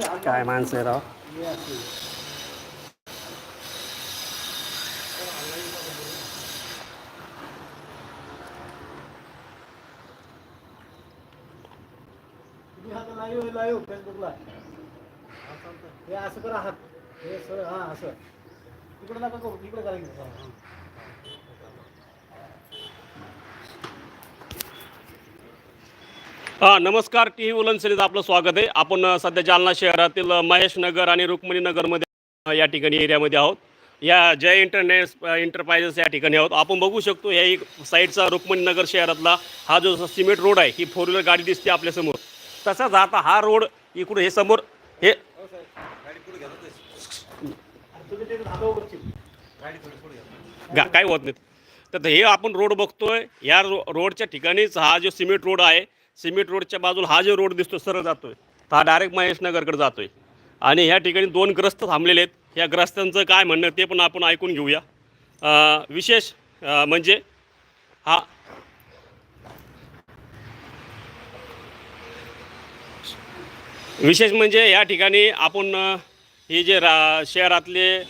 काय माणसं आहे राव? तुम्ही लाईव्ह लाईव्ह फेसबुकला हे असं करा हात. हे सर हां असं. तिकडे नका करू तिकडे करायचं हां, हा नमस्कार. टी व्ही उलनसरीत आपलं स्वागत आहे. आपण सध्या जालना शहरातील महेश नगर आणि रुक्मिणी नगरमध्ये या ठिकाणी एरियामध्ये आहोत. या जय इंटरनेट अ, एंटरप्राइजेस या ठिकाणी आहोत. आपण बघू शकतो या एक साईडचा रुक्मिणी नगर शहरातला हा जो सिमेंट रोड आहे ही फोर व्हीलर गाडी दिसते आपल्यासमोर तसाच आता हा रोड इकडे हे समोर हे काय होत नाही. तर हे आपण रोड बघतोय. या रो रोडच्या ठिकाणीच हा जो सिमेंट रोड आहे सिमेंट रोडच्या बाजूला हा जो रोड दिसतो सरळ जातोय. हा डायरेक्ट महेश नगरकडे जातोय. आणि ह्या ठिकाणी दोन ग्रस्त थांबलेले आहेत. ह्या ग्रस्तांचं काय म्हणणं ते पण आपण ऐकून घेऊया. विशेष म्हणजे हा विशेष म्हणजे या ठिकाणी आपण हे जे रा शहरातले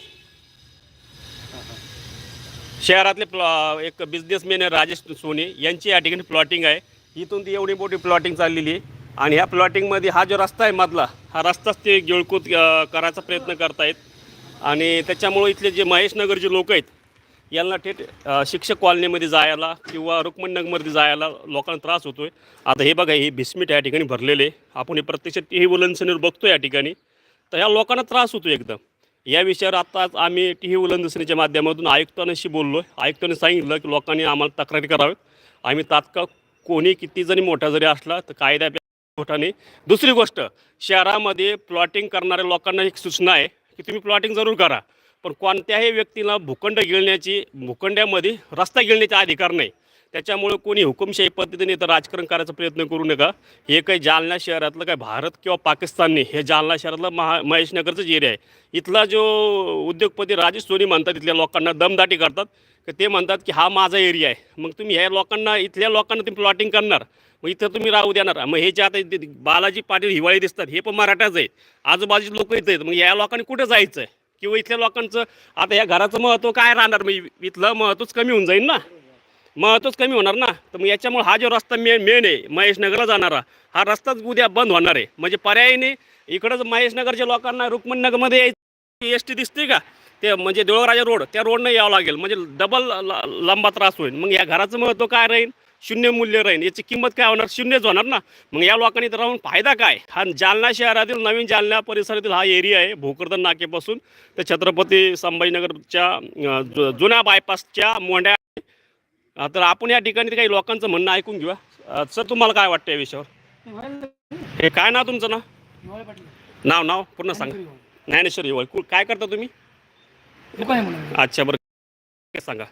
शहरातले प्लॉ एक बिझनेसमॅन आहे राजेश सोनी यांची या ठिकाणी प्लॉटिंग आहे. इथून ती एवढी मोठी प्लॉटिंग चाललेली आहे. आणि ह्या प्लॉटिंगमध्ये हा जो रस्ता आहे मधला हा रस्ताच ते गिळकूत करायचा प्रयत्न करतायत. आणि त्याच्यामुळं इथले जे महेशनगरचे लोक आहेत यांना थेट शिक्षक कॉलनीमध्ये जायला किंवा रुक्मणनगरमध्ये जायला लोकांना त्रास होतो आहे आता हे बघा हे भिस्मिट या ठिकाणी भरलेले आहे. आपण हे प्रत्यक्षात हे बुलंदसनीवर बघतो या ठिकाणी. तर ह्या लोकांना त्रास होतो एकदम. या विषयावर आत्ताच आम्ही टी व्ही माध्यमातून आयुक्तांशी बोललो आहे आयुक्तांनी सांगितलं की लोकांनी आम्हाला तक्रारी करावी आम्ही तात्काळ कोणी किती जरी मोठा जरी असला तर कायद्या मोठाने दुसरी गोष्ट शहरामध्ये प्लॉटिंग करणाऱ्या लोकांना एक सूचना आहे की तुम्ही प्लॉटिंग जरूर करा पण कोणत्याही व्यक्तीला भूखंड गिळण्याची भूखंड्यामध्ये रस्ता गिळण्याचा अधिकार नाही. त्याच्यामुळे कोणी हुकुमशाही पद्धतीने इथं राजकारण करायचा प्रयत्न करू नका. हे काही जालना शहरातलं काय भारत किंवा पाकिस्तानने हे जालना शहरातलं महा महेशनगरचंच एरिया आहे. इथला जो उद्योगपती राजेश सोनी म्हणतात इथल्या लोकांना दमदाटी करतात. की ते म्हणतात की हा माझा एरिया आहे. मग तुम्ही ह्या लोकांना इथल्या लोकांना तुम्ही प्लॉटिंग करणार. मग इथं तुम्ही राहू देणार. मग हे जे आता बालाजी पाटील हिवाळी दिसतात हे पण मराठाच आहेत. आजूबाजूचे लोक इथं आहेत. मग या लोकांनी कुठं जायचं? आहे किंवा इथल्या लोकांचं आता या घराचं महत्त्व काय राहणार? मग इथलं महत्त्वच कमी होऊन जाईल ना. महत्वच कमी होणार ना. तर मग याच्यामुळे हा जो रस्ता मेन मेन आहे महेशनगरला जाणारा हा रस्ताच उद्या बंद होणार आहे. म्हणजे पर्यायीने इकडंच महेशनगरच्या लोकांना रुक्मणनगरमध्ये यायची एस टी दिसते का? ते म्हणजे देवळराजा रोड त्या रोडनं यावं लागेल. म्हणजे डबल लंबा त्रास होईल. मग या घराचं महत्त्व काय राहील? शून्य मूल्य राहील. याची किंमत काय होणार? शून्यच होणार ना. मग या लोकांनी तर राहून फायदा काय? हा जालना शहरातील नवीन जालना परिसरातील हा एरिया आहे भोकरदन नाकेपासून. तर छत्रपती संभाजीनगरच्या जुन्या बायपासच्या मोंड्या तर आपण या ठिकाणी काही लोकांचं म्हणणं ऐकून घेऊया. सर तुम्हाला काय वाटतं या विषयावर? हे काय नाव तुमचं नाव? नाव नाव पूर्ण सांगा. ज्ञानेश्वर हिवाळ. काय करता तुम्ही? अच्छा बरं. काय सांगा.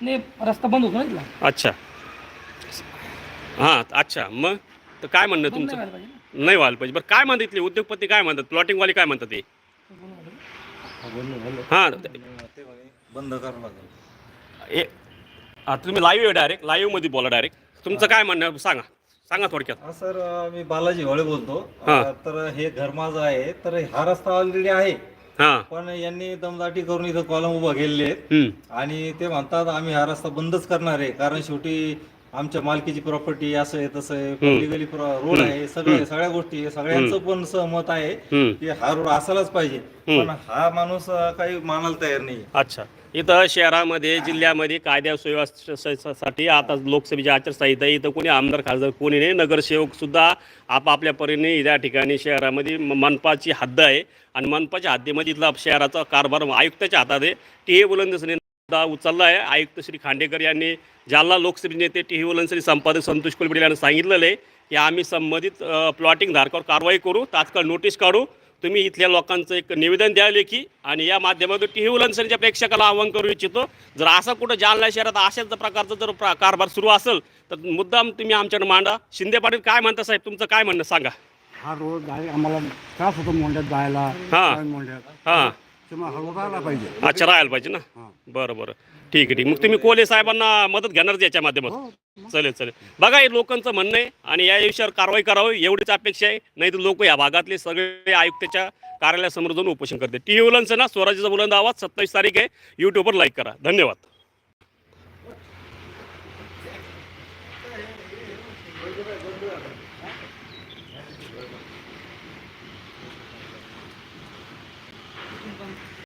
नाही रस्ता बंद होतो ना अच्छा. हां अच्छा. मग तर काय म्हणणं तुमचं. नाही व्हायला पाहिजे बरं काय म्हणतात इथले उद्योगपती? काय म्हणतात? प्लॉटिंगवाले काय म्हणतात ते हां. बंद करावं लागेल. तुम्ही लाईव्ह आहे डायरेक्ट लाईव्हमध्ये बोला डायरेक्ट तुमचं काय म्हणणं? सांगा. सांगा थोडक्यात. हा सर मी बालाजी होळे बोलतो. हा. अं, तर हे घर माझं आहे तर हा रस्ता ऑलरेडी आहे. हां. पण यांनी दमदाटी करून इथं कॉलम उभा केलेले आहेत. हम्म. आणि ते म्हणतात आम्ही हा रस्ता बंदच करणार आहे. कारण शेवटी आमच्या मालकीची प्रॉपर्टी असं आहे तसं आहे लिगली रोड आहे सगळे सगळ्या गोष्टी आहे. सगळ्यांचं पण सहमत आहे. की हा रोड असायलाच पाहिजे. पण हा माणूस काही मानायला तयार नाही. अच्छा. इथं शहरामध्ये जिल्ह्यामध्ये कायद्या सुव्यवस्थेसाठी आता लोकसभेची आचारसंहिता आहे. इथं कोणी आमदार खासदार कोणी नाही. नगरसेवक सुद्धा आपापल्या परीने या ठिकाणी शहरामध्ये मनपाची हद्द आहे. आणि मनपाच्या हद्दीमध्ये इथला शहराचा कारभार आयुक्ताच्या हातात आहे. टी हे बुलंदसनी मुद्दा उचलला आहे. आयुक्त श्री खांडेकर यांनी जालना लोकसभा नेते टी. व्ही. संपादक संतोष कुलबिडे यांनी सांगितलेलं आहे की आम्ही संबंधित प्लॉटिंग धारकावर कारवाई करू तात्काळ नोटीस काढू. तुम्ही इथल्या लोकांचं एक निवेदन द्या लेखी आणि या माध्यमातून टी. व्ही. उलनसरीच्या प्रेक्षकाला आवाहन करू इच्छितो. जर असं कुठं जालना शहरात अशाच प्रकारचं जर प्रा- कारभार सुरू असेल तर मुद्दाम तुम्ही आमच्याकडे मांडा. शिंदे पाटील काय म्हणता साहेब? तुमचं काय म्हणणं सांगा. हा रोड डायरेक्ट आम्हाला त्रास होतो मोंड्यात जायला. हा. मोंड्यात हां. राहायला पाहिजे. अच्छा राहायला पाहिजे ना. बरं बरं. ठीक आहे ठीक मग तुम्ही कोले साहेबांना मदत घेणार याच्या माध्यमातून. हो चालेल चालेल. बघा हे लोकांचं म्हणणं आहे आणि या विषयावर कारवाई करावी एवढीच अपेक्षा आहे. नाही तर लोक या भागातले सगळे आयुक्ताच्या कार्यालयासमोर जाऊन उपोषण करते टी व्ही ना स्वराज्याचा बुलंद आवाज सत्तावीस तारीख आहे. यूट्यूबवर लाईक करा. धन्यवाद.